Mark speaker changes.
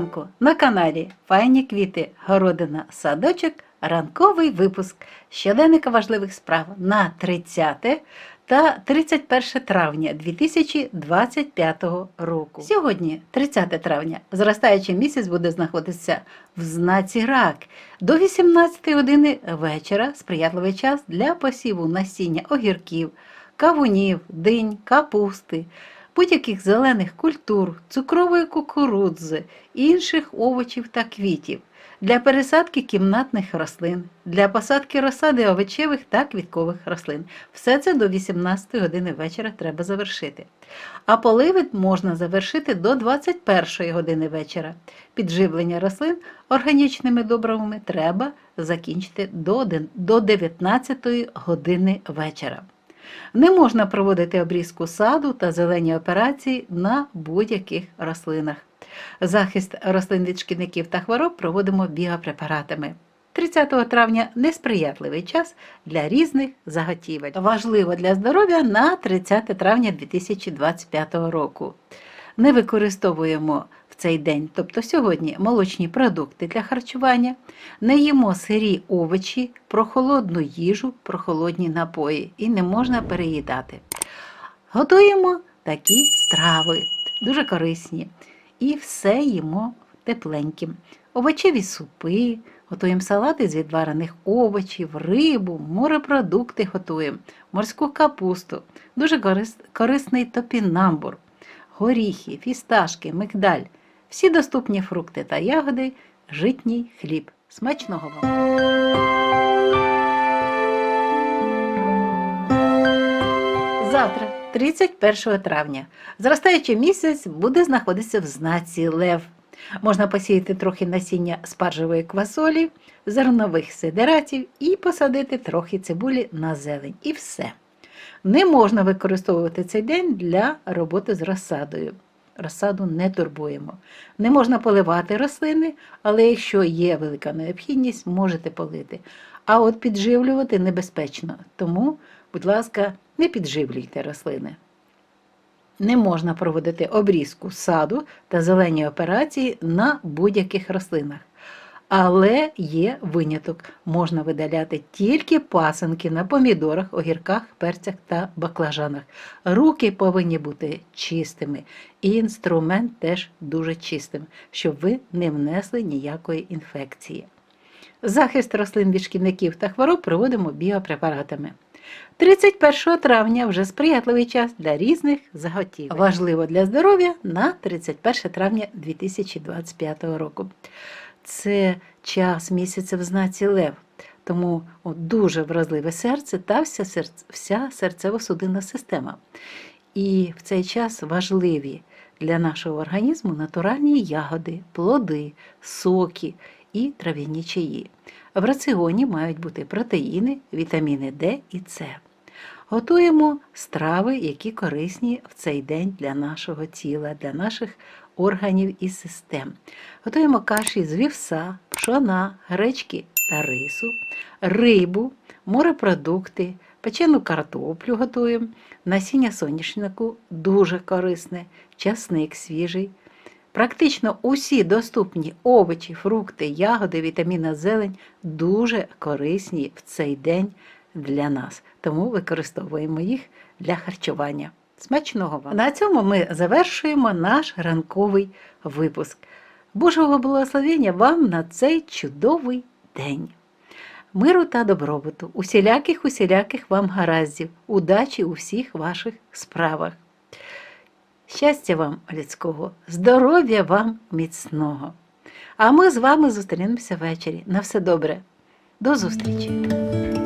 Speaker 1: ранку на каналі Файні квіти, городина, садочок, ранковий випуск щоденника важливих справ на 30 та 31 травня 2025 року. Сьогодні, 30 травня, зростаючий місяць буде знаходитися в знаці рак. До 18 години вечора сприятливий час для посіву насіння огірків, кавунів, динь, капусти, будь-яких зелених культур, цукрової кукурудзи, інших овочів та квітів, для пересадки кімнатних рослин, для посадки розсади овочевих та квіткових рослин. Все це до 18 години вечора треба завершити. А поливи можна завершити до 21 години вечора. Підживлення рослин органічними добривами треба закінчити до 19 години вечора. Не можна проводити обрізку саду та зелені операції на будь-яких рослинах. Захист рослин від шкідників та хвороб проводимо біопрепаратами. 30 травня несприятливий час для різних заготівель. Важливо для здоров'я на 30 травня 2025 року. Не використовуємо цей день, тобто сьогодні, молочні продукти для харчування, не їмо сирі овочі, прохолодну їжу, прохолодні напої і не можна переїдати. Готуємо такі страви, дуже корисні. І все їмо тепленьким. Овочеві супи, готуємо салати з відварених овочів, рибу, морепродукти готуємо, морську капусту, дуже корисний топінамбур, горіхи, фісташки, мигдаль, всі доступні фрукти та ягоди, житній хліб. Смачного вам! Завтра, 31 травня, зростаючий місяць буде знаходитися в знаці Лев. Можна посіяти трохи насіння спаржевої квасолі, зернових сидератів і посадити трохи цибулі на зелень. І все. Не можна використовувати цей день для роботи з розсадою. Розсаду не турбуємо. Не можна поливати рослини, але якщо є велика необхідність, можете полити. А от підживлювати небезпечно. Тому, будь ласка, не підживлюйте рослини. Не можна проводити обрізку саду та зелені операції на будь-яких рослинах. Але є виняток. Можна видаляти тільки пасинки на помідорах, огірках, перцях та баклажанах. Руки повинні бути чистими, і інструмент теж дуже чистим, щоб ви не внесли ніякої інфекції. Захист рослин від шкідників та хвороб проводимо біопрепаратами. 31 травня вже сприятливий час для різних заготівель. Важливо для здоров'я на 31 травня 2025 року. Це час місяця в знаці Лев, тому от, дуже вразливе серце та вся, серц- вся серцево-судинна система. І в цей час важливі для нашого організму натуральні ягоди, плоди, соки і трав'яні чаї. В раціоні мають бути протеїни, вітаміни Д і С. Готуємо страви, які корисні в цей день для нашого тіла, для наших органів і систем. Готуємо каші з вівса, пшона, гречки та рису, рибу, морепродукти, печену картоплю готуємо, насіння соняшнику дуже корисне, часник свіжий. Практично усі доступні овочі, фрукти, ягоди, вітаміна зелень дуже корисні в цей день для нас, тому використовуємо їх для харчування. Смачного вам! На цьому ми завершуємо наш ранковий випуск. Божого благословення вам на цей чудовий день! Миру та добробуту, усіляких усіляких вам гараздів, удачі у всіх ваших справах. Щастя вам людського, здоров'я вам міцного. А ми з вами зустрінемося ввечері. На все добре. До зустрічі!